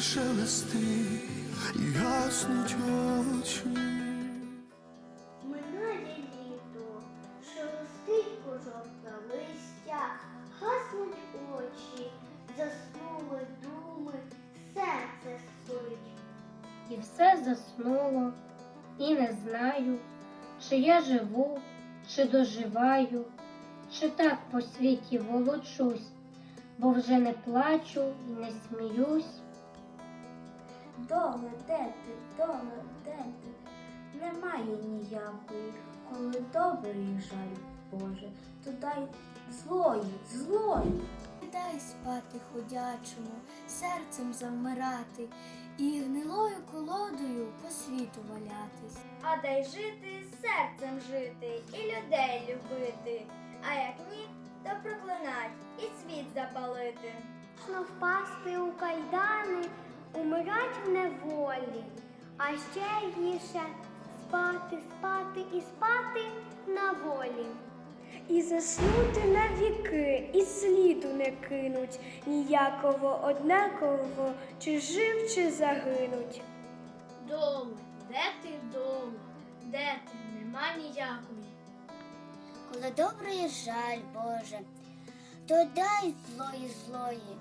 і гаснуть очі. Минає літо, шелестить жовта листя, гаснуть очі, заснули думи, серце спить. І все заснуло, і не знаю, чи я живу, чи доживаю, чи так по світі волочусь, бо вже не плачу і не сміюсь. Доле, де ти, доле, де ти? Немає ніякої, коли добрий жаль, Боже, то дай злої, злої. Дай спати ходячому, серцем завмирати і гнилою колодою по світу валятись. А дай жити, серцем жити і людей любити. А як ні, то проклинать і світ запалити. Можна впасти у кайдани, умирать в неволі, а ще гірше спати, спати і спати на волі. І заснути на віки, і сліду не кинуть ніякого однакового, чи жив, чи загинуть. Дома, де ти вдома? Де ти? Нема ніякої. Коли добрий жаль, Боже, то дай злої злої,